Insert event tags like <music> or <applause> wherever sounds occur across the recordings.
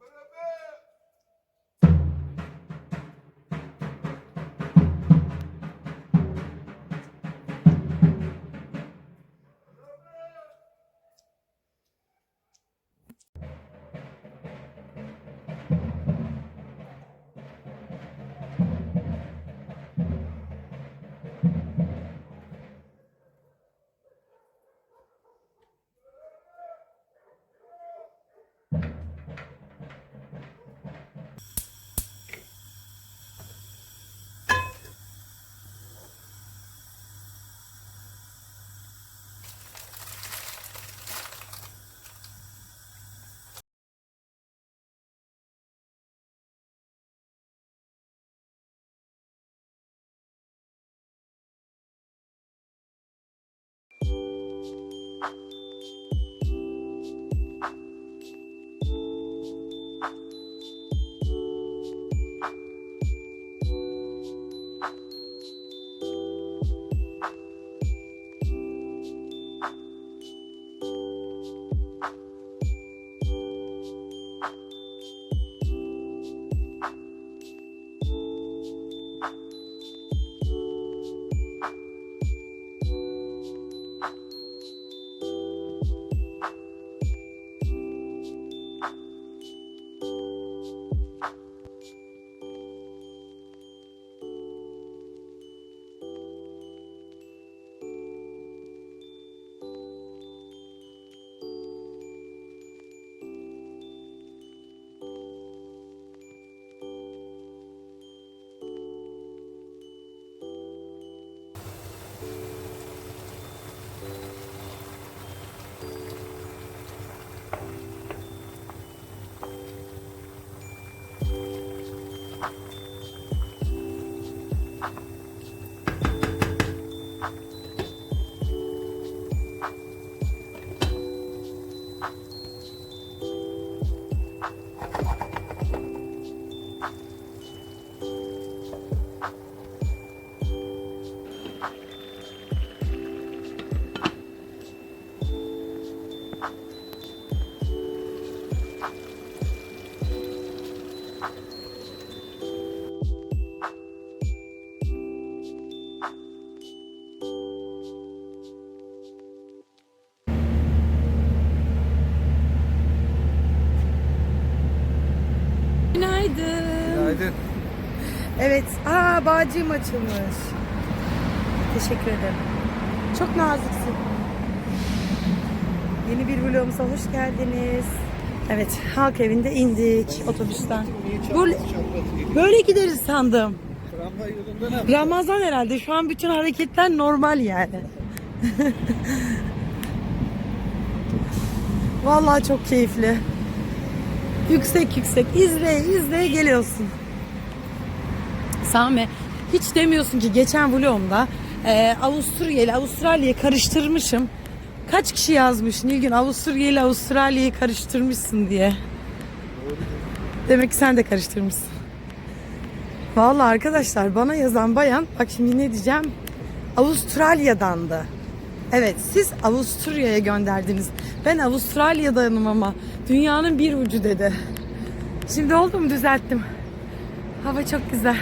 Bada bing! Thank you. Evet. Aa bağcığım açılmış. Teşekkür ederim. Çok naziksin. Yeni bir vlogumuza hoş geldiniz. Evet, halk evinde indik otobüsten. Böyle, böyle gideriz sandım. Ramazan herhalde. Şu an bütün hareketler normal yani. <laughs> Vallahi çok keyifli. Yüksek yüksek izleye izleye geliyorsun. Sami hiç demiyorsun ki geçen vlogumda e, Avusturya ile Avustralya'yı karıştırmışım. Kaç kişi yazmış Nilgün Avusturya ile Avustralya'yı karıştırmışsın diye. Demek ki sen de karıştırmışsın. Vallahi arkadaşlar bana yazan bayan bak şimdi ne diyeceğim Avustralya'dandı. Evet siz Avusturya'ya gönderdiniz. Ben Avustralya'danım ama dünyanın bir ucu dedi. Şimdi oldu mu düzelttim. Hava çok güzel.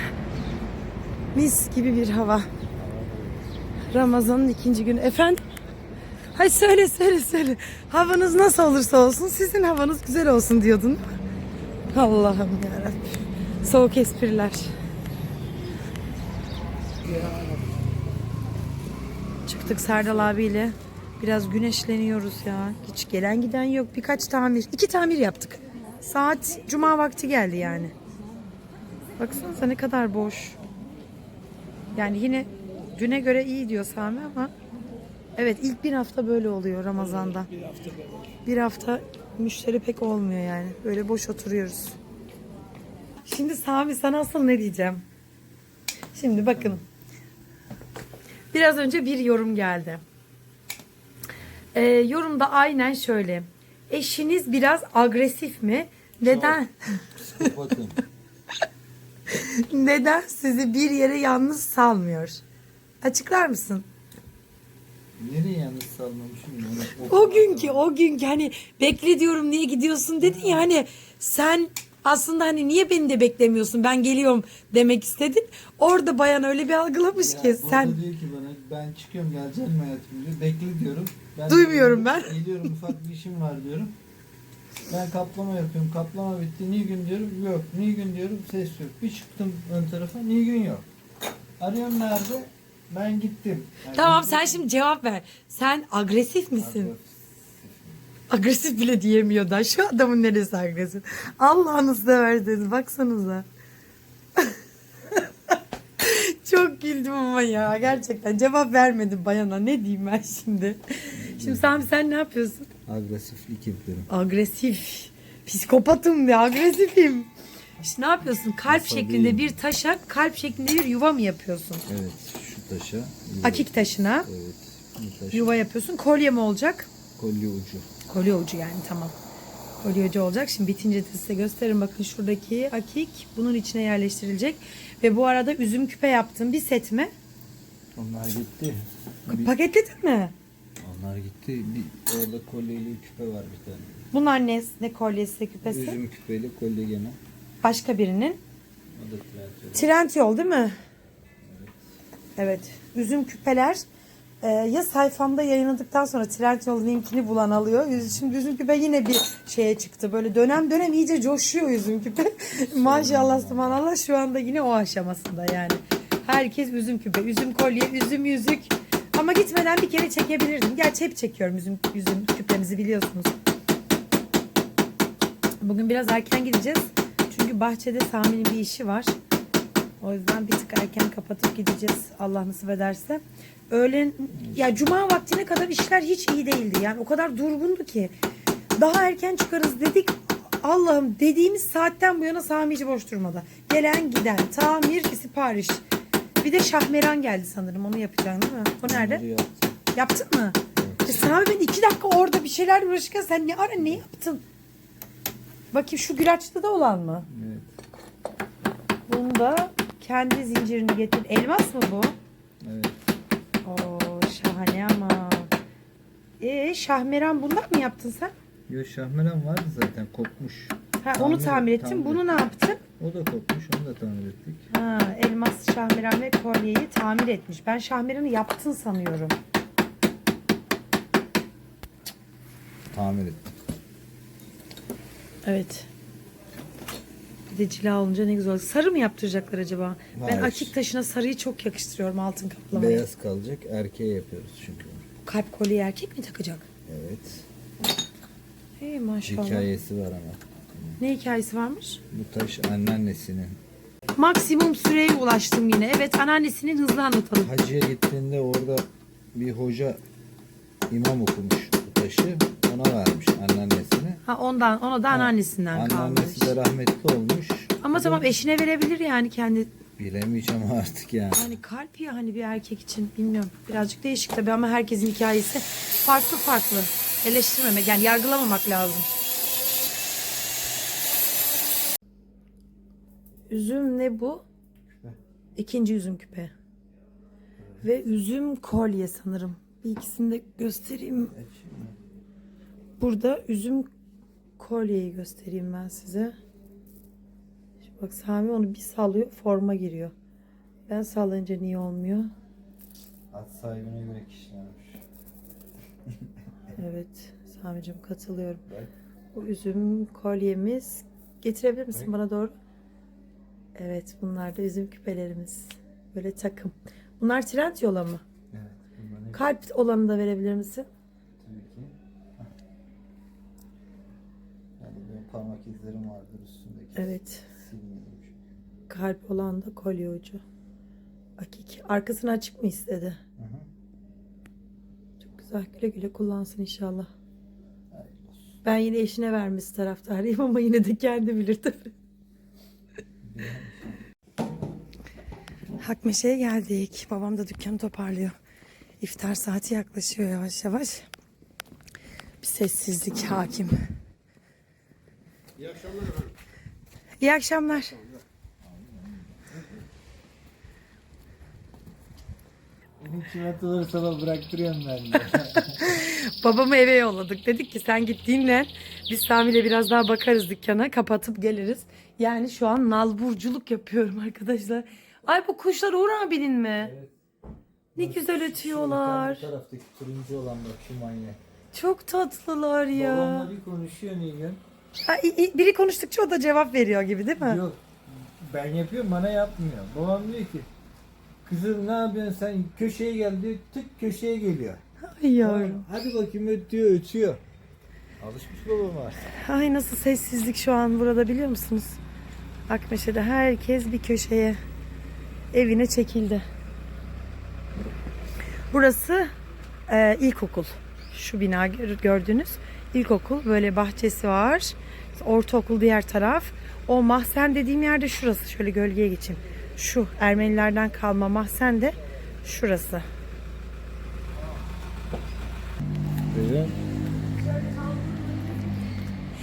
Mis gibi bir hava. Ramazan'ın ikinci günü. Efendim? Hay söyle söyle söyle. Havanız nasıl olursa olsun sizin havanız güzel olsun diyordun. Allah'ım yarabbim. Soğuk espriler. Çıktık Serdal abiyle. Biraz güneşleniyoruz ya. Hiç gelen giden yok. Birkaç tamir. iki tamir yaptık. Saat cuma vakti geldi yani. Baksanıza ne kadar boş. Yani yine düne göre iyi diyor Sami ama evet ilk bir hafta böyle oluyor Ramazan'da. Bir hafta müşteri pek olmuyor yani. Böyle boş oturuyoruz. Şimdi Sami sana asıl ne diyeceğim? Şimdi bakın. Biraz önce bir yorum geldi. Ee, yorumda aynen şöyle. Eşiniz biraz agresif mi? Neden? Psikopatım. <laughs> Neden sizi bir yere yalnız salmıyor? Açıklar mısın? Nereye yalnız salmamışım ya? O günkü o günkü hani bekle diyorum niye gidiyorsun dedin ya hani sen aslında hani niye beni de beklemiyorsun ben geliyorum demek istedin. Orada bayan öyle bir algılamış Ya ki sen diyor ki bana ben çıkıyorum geleceğim hayatım diyor. Bekle diyorum. Ben Duymuyorum geliyorum, ben. Geliyorum ufak bir işim var diyorum. Ben kaplama yapıyorum. Kaplama bitti. Nilgün diyorum. Yok. Nilgün diyorum. Ses yok. Bir çıktım ön tarafa. Nilgün yok. Arıyorum nerede? Ben gittim. Yani tamam sen şimdi cevap ver. Sen agresif misin? Agresif bile diyemiyor da. Şu adamın neresi agresif? Allah'ınız da verdiniz. Baksanıza. <laughs> Çok güldüm ama ya. Gerçekten cevap vermedim bayana. Ne diyeyim ben şimdi? Şimdi Sami sen ne yapıyorsun? Agresiflik yapıyorum. Agresif. Psikopatım ya. Agresifim. İşte ne yapıyorsun? Kalp Asabi. şeklinde bir taşa kalp şeklinde bir yuva mı yapıyorsun? Evet. Şu taşa. yuva- Akik taşına Evet. Bu taş. yuva yapıyorsun. Kolye mi olacak? Kolye ucu. Kolye ucu yani tamam. Kolye ucu olacak. Şimdi bitince de size gösterin. Bakın şuradaki akik bunun içine yerleştirilecek. Ve bu arada üzüm küpe yaptım. Bir set mi? Onlar gitti. Bir- Paketledin mi? Onlar gitti. Bir, orada kolyeli küpe var bir tane. Bunlar ne? Ne kolyesi, küpesi? Üzüm küpeli kolye gene. Başka birinin. O da trend. Trend yol değil mi? Evet. Üzüm küpeler e, ya sayfamda yayınladıktan sonra Trendyol linkini bulan alıyor. Şimdi üzüm küpe yine bir şeye çıktı. Böyle dönem dönem iyice coşuyor üzüm küpe. <laughs> Maşallah subhanallah şu anda yine o aşamasında yani. Herkes üzüm küpe, üzüm kolye, üzüm yüzük. Ama gitmeden bir kere çekebilirdim. Gerçi hep çekiyorum üzüm, üzüm küpemizi biliyorsunuz. Bugün biraz erken gideceğiz. Çünkü bahçede Sami'nin bir işi var. O yüzden bir tık erken kapatıp gideceğiz Allah nasip ederse. Öğlen ya cuma vaktine kadar işler hiç iyi değildi. Yani o kadar durgundu ki. Daha erken çıkarız dedik. Allah'ım dediğimiz saatten bu yana Sami hiç boş durmadı. Gelen giden tamir sipariş. Bir de şahmeran geldi sanırım onu yapacaksın değil mi? O nerede? Yaptım. Yaptın mı? E Sami ben iki dakika orada bir şeyler uğraşırken sen ne ara ne yaptın? Bakayım şu gülaçta da olan mı? Evet. Bunda kendi zincirini getir. Elmas mı bu? Evet. Oo şahane ama. Ee şahmeran bundan mı yaptın sen? Yo şahmeran vardı zaten kopmuş. Ha, onu Tamir- ettin. tamir Bunu ne yaptın? O da kopmuş onu da tamir ettik. Ha, elmas şahmeran ve kolyeyi tamir etmiş. Ben şahmeranı yaptın sanıyorum. Tamir ettik. Evet. Bir de cila olunca ne güzel. Sarı mı yaptıracaklar acaba? Ben Hayır. açık taşına sarıyı çok yakıştırıyorum altın kaplamayı. Beyaz kalacak erkeğe yapıyoruz çünkü. Kalp kolyeyi erkek mi takacak? Evet. Hey maşallah. Hikayesi var ama. Ne hikayesi varmış? Bu taş anneannesinin. Maksimum süreye ulaştım yine. Evet anneannesinin hızlı anlatalım. Hacıya gittiğinde orada bir hoca imam okumuş bu taşı. Ona vermiş anneannesine. Ha ondan ona da anneannesinden kalmış. Anneannesi de rahmetli olmuş. Ama tamam eşine verebilir yani kendi. Bilemeyeceğim <laughs> artık yani. Yani kalp ya hani bir erkek için bilmiyorum. Birazcık değişik tabii ama herkesin hikayesi farklı farklı. Eleştirmemek yani yargılamamak lazım. Üzüm ne bu? İkinci üzüm küpe. Ve üzüm kolye sanırım. Bir ikisini de göstereyim. Burada üzüm kolyeyi göstereyim ben size. Şimdi bak Sami onu bir sallıyor forma giriyor. Ben sallayınca niye olmuyor? At sahibine göre kişilenmiş. Evet Sami'cim katılıyorum. Bak. Bu üzüm kolyemiz. Getirebilir misin bana doğru? Evet bunlar da üzüm küpelerimiz. Böyle takım. Bunlar trend yola mı? Evet. Bunların Kalp olanı da verebilir misin? tabii ki. Hah. Yani benim parmak izlerim vardır üstündeki. Evet. Silmedim. Kalp olan da kolye ucu. Akik. Arkasını açık mı istedi? Hı hı. Çok güzel. Güle güle kullansın inşallah. Hayırlı olsun. Ben yine eşine vermesi taraftarıyım ama yine de kendi bilir tabii. Hakmeşe'ye geldik. Babam da dükkanı toparlıyor. İftar saati yaklaşıyor yavaş yavaş. Bir sessizlik hakim. İyi akşamlar efendim. İyi akşamlar. Benim çimentaları sana bıraktırıyorum ben de. <laughs> Babamı eve yolladık. Dedik ki sen git dinlen. Biz Sami'yle biraz daha bakarız dükkana. Kapatıp geliriz. Yani şu an nalburculuk yapıyorum arkadaşlar. Ay bu kuşlar Uğur abinin mi? Ne güzel ötüyorlar. Bu taraftaki turuncu olan bak şu manyak. Çok tatlılar ya. Babamla bir konuşuyor Nilgün. Ha, i- i- biri konuştukça o da cevap veriyor gibi değil mi? Yok. Ben yapıyorum bana yapmıyor. Babam diyor ki Kızım ne yapıyorsun sen köşeye gel diyor tık köşeye geliyor. Ay yavrum. Hadi bakayım ötüyor ötüyor. Alışmış babama. Ay nasıl sessizlik şu an burada biliyor musunuz? Akmeşe'de herkes bir köşeye evine çekildi. Burası e, ilkokul. Şu bina gör- gördüğünüz ilkokul. Böyle bahçesi var. Ortaokul diğer taraf. O mahzen dediğim yerde şurası. Şöyle gölgeye geçeyim. Şu Ermenilerden kalma mahzen de şurası. Böyle.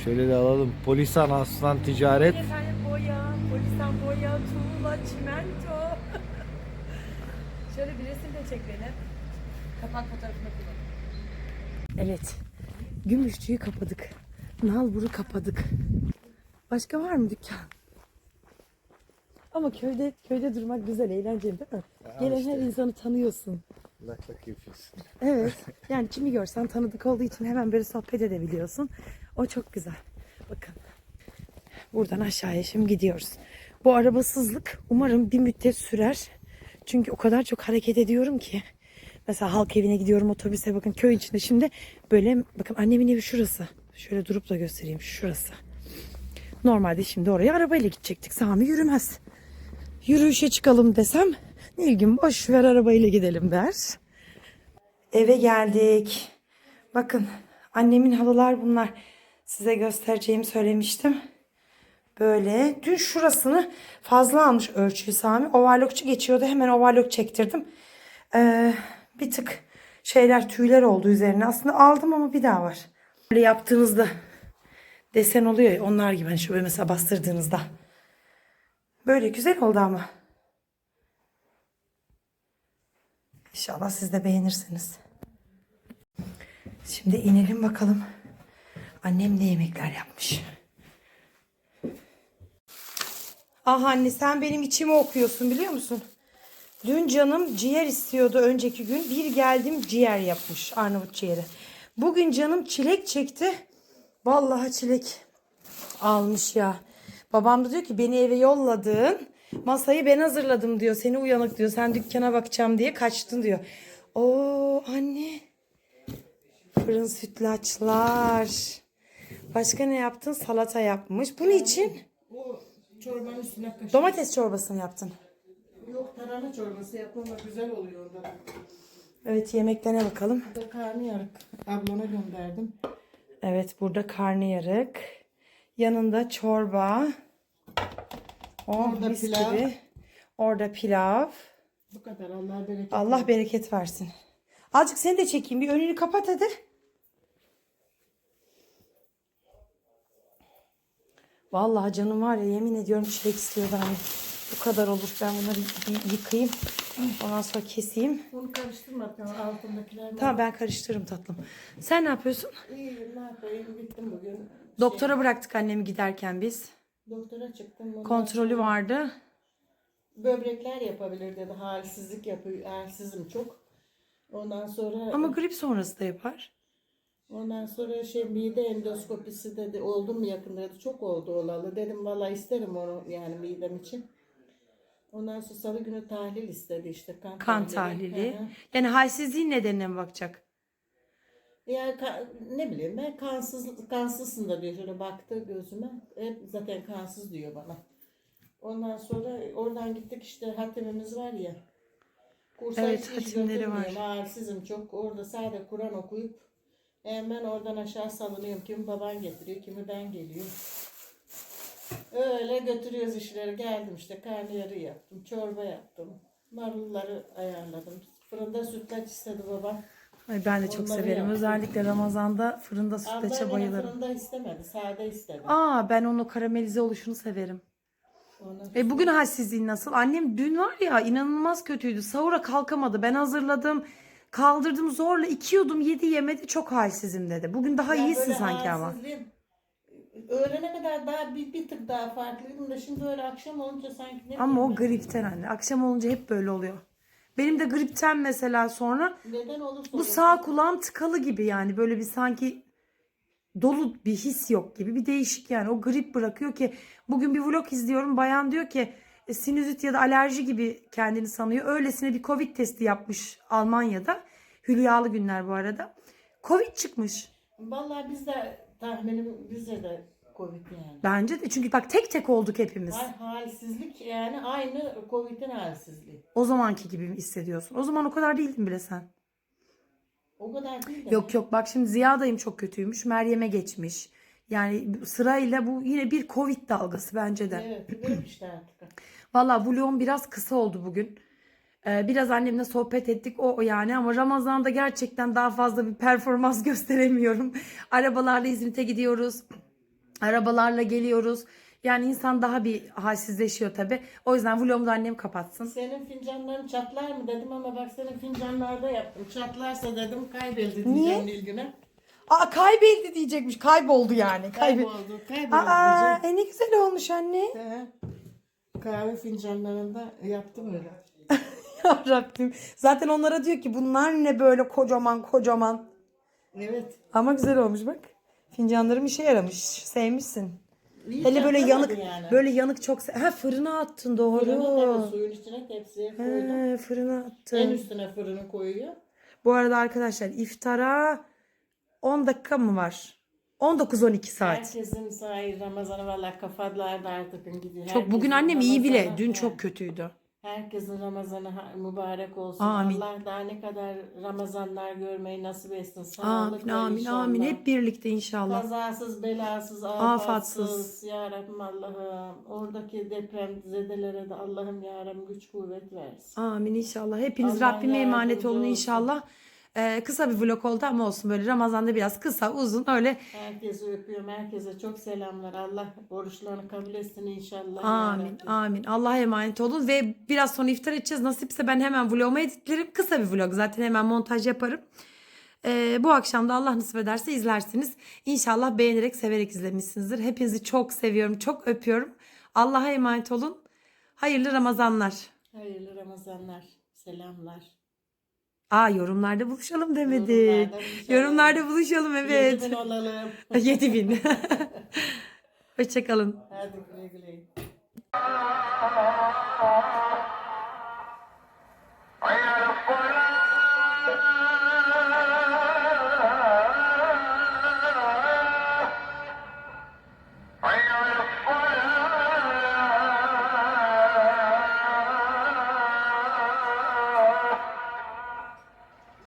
Şöyle de alalım. Polisan Aslan Ticaret. Efendim boya, polisan boya, tuğla, çimento. Şöyle bir resim de çek beni. Kapak fotoğrafını kullan. Evet. Gümüşçüyü kapadık. Nalbur'u kapadık. Başka var mı dükkan? Ama köyde köyde durmak güzel, eğlenceli değil mi? Gelen her insanı tanıyorsun. Lak lak yapıyorsun. Evet. <laughs> Yani kimi görsen tanıdık olduğu için hemen böyle sohbet edebiliyorsun. O çok güzel. Bakın. Buradan aşağıya şimdi gidiyoruz. Bu arabasızlık umarım bir müddet sürer. Çünkü o kadar çok hareket ediyorum ki. Mesela halk evine gidiyorum otobüse bakın köy içinde şimdi böyle bakın annemin evi şurası. Şöyle durup da göstereyim şurası. Normalde şimdi oraya arabayla gidecektik. Sami yürümez. Yürüyüşe çıkalım desem Nilgün boş ver arabayla gidelim der. Eve geldik. Bakın annemin halılar bunlar. Size göstereceğimi söylemiştim. Böyle. Dün şurasını fazla almış ölçüyü Sami. Overlockçu geçiyordu. Hemen overlock çektirdim. Ee, bir tık şeyler tüyler oldu üzerine. Aslında aldım ama bir daha var. Böyle yaptığınızda desen oluyor ya onlar gibi. Hani şöyle mesela bastırdığınızda. Böyle güzel oldu ama. İnşallah siz de beğenirsiniz. Şimdi inelim bakalım. Annem ne yemekler yapmış. Ah anne sen benim içimi okuyorsun biliyor musun? Dün canım ciğer istiyordu önceki gün. Bir geldim ciğer yapmış Arnavut ciğeri. Bugün canım çilek çekti. Vallahi çilek almış ya. Babam da diyor ki beni eve yolladın. Masayı ben hazırladım diyor. Seni uyanık diyor. Sen dükkana bakacağım diye kaçtın diyor. Oo anne. Fırın sütlaçlar. Başka ne yaptın? Salata yapmış. Bu ne için? Bu çorbanın üstüne kaşık. Domates çorbasını yaptın. Yok tarhana çorbası yapma güzel oluyor orada. Evet yemeklerine bakalım. Burada karnıyarık ablana gönderdim. Evet burada karnıyarık. Yanında çorba. Oh Orada mis pilav. gibi. Orada pilav. Bu kadar Allah bereket. Allah bereket versin. Azıcık seni de çekeyim. Bir önünü kapat hadi. Vallahi canım var ya yemin ediyorum çilek istiyordu hani. Bu kadar olur. Ben bunları bir yıkayayım. Ondan sonra keseyim. Bunu karıştırma tamam altındakiler. Tamam ben karıştırırım tatlım. Sen ne yapıyorsun? İyi ne yapayım gittim bugün. Doktora bıraktık annemi giderken biz. Doktora çıktım. Ondan Kontrolü vardı. Böbrekler yapabilir dedi. Halsizlik yapıyor. Halsizim çok. Ondan sonra Ama grip sonrası da yapar. Ondan sonra şey mide endoskopisi dedi. Oldu mu yakında dedi. Çok oldu olalı. Dedim valla isterim onu yani midem için. Ondan sonra salı günü tahlil istedi işte kan, Kan tahlili. hı. Yani halsizliğin nedenine mi bakacak? Yani ka- ne bileyim ben kansız kansızsın da diyor şöyle baktı gözüme. Hep zaten kansız diyor bana. Ondan sonra oradan gittik işte hatimimiz var ya. Kursa Evet, hiç- hiç hatimleri götürmüyorum. var. Ağırsızım çok. Orada sadece Kur'an okuyup hemen oradan aşağı salınıyorum. Kimi baban getiriyor, kimi ben geliyor. Öyle götürüyoruz işleri. Geldim işte karnıyarı yaptım, çorba yaptım. Marulları ayarladım. Fırında sütlaç istedi babam. Ay ben de çok Onları severim. yaptım. Özellikle Ramazan'da fırında sütlaça yine bayılırım. fırında istemedi, sade istedi. Aa ben onu karamelize oluşunu severim. Ondan E bugün halsizliğin nasıl? Annem dün var ya inanılmaz kötüydü. Sahura kalkamadı. Ben hazırladım. Kaldırdım zorla iki yudum yedi yemedi çok halsizim dedi. Bugün daha Ya iyisin böyle sanki ama. halsizliğim, Öğlene kadar daha bir, bir tık daha farklıydım da şimdi öyle akşam olunca sanki ne Ama o bileyim gripten anne. Akşam olunca hep böyle oluyor. Benim de gripten mesela sonra neden olursa bu olsun. sağ kulağım tıkalı gibi yani böyle bir sanki dolu bir his yok gibi bir değişik yani o grip bırakıyor ki bugün bir vlog izliyorum bayan diyor ki sinüzit ya da alerji gibi kendini sanıyor öylesine bir covid testi yapmış Almanya'da hülyalı günler bu arada covid çıkmış Vallahi biz de tahminim bize de Covid yani. bence de çünkü bak tek tek olduk hepimiz Hal, halsizlik yani aynı Covid'in halsizliği. o zamanki gibi mi hissediyorsun o zaman o kadar değildin bile sen O kadar değil de. Yok yok bak şimdi Ziya dayım çok kötüymüş. Meryem'e geçmiş. Yani sırayla bu yine bir Covid dalgası bence de. Evet, işte artık. <clears throat> Valla vlogum biraz kısa oldu bugün. Ee, biraz annemle sohbet ettik o o yani ama Ramazan'da gerçekten daha fazla bir performans <laughs> gösteremiyorum. Arabalarla İzmit'e gidiyoruz. Arabalarla geliyoruz. Yani insan daha bir halsizleşiyor tabi. O yüzden vlogumu da annem kapatsın. Senin fincanların çatlar mı dedim ama bak senin fincanlarda yaptım. Çatlarsa dedim kaybedildi Niye? diyeceğim Nilgün'e. Aa kaybedildi diyecekmiş. Kayboldu yani. Kayboldu, kayboldu Aa diyeceğim. e ne güzel olmuş anne. He. Kahve fincanlarında yaptım öyle. <laughs> Ya Rabbim. Zaten onlara diyor ki bunlar ne böyle kocaman kocaman. Evet. Ama güzel olmuş bak. Fincanlarım işe yaramış. Sevmişsin. İyi Hele böyle yanık yani. böyle yanık çok se- Ha fırına attın doğru. Fırına tabii suyun içine tepsiye koydum. He, fırına En attın. üstüne fırını koyuyor. Bu arada arkadaşlar iftara 10 dakika mı var? 19-12 saat. Herkesin sahi Ramazan'ı valla kafalardı artık gidiyor. Çok bugün annem iyi bile. Ramazan'ı- Dün çok kötüydü. Herkesin Ramazanı ha- mübarek olsun. Amin. Allah daha ne kadar Ramazanlar görmeyi nasip etsin. Amin Sağlıkla amin inşallah. amin. Hep birlikte inşallah. Kazasız, belasız, Afatsız. afatsız. Ya Rabbim Allah'ım. Oradaki deprem zedelere de Allah'ım ya Rabbim güç kuvvet versin. Amin inşallah. Hepiniz Allah Rabbime emanet yardımcı olun olsun. inşallah. Ee, kısa bir vlog oldu ama olsun böyle Ramazan'da biraz kısa uzun öyle. Herkesi öpüyorum. Herkese çok selamlar. Allah oruçlarını kabul etsin inşallah. Amin amin. Allah'a emanet olun ve biraz sonra iftar edeceğiz. Nasipse ben hemen vlogumu editlerim. Kısa bir vlog zaten hemen montaj yaparım. Ee, bu akşam da Allah nasip ederse izlersiniz. İnşallah beğenerek severek izlemişsinizdir. Hepinizi çok seviyorum çok öpüyorum. Allah'a emanet olun. Hayırlı Ramazanlar. Hayırlı Ramazanlar. Selamlar. Aa yorumlarda buluşalım demedik. Yorumlarda buluşalım. Yorumlarda buluşalım evet. <laughs> Yedi bin <laughs> olalım. 7000. Hoşçakalın. Hadi güle güle.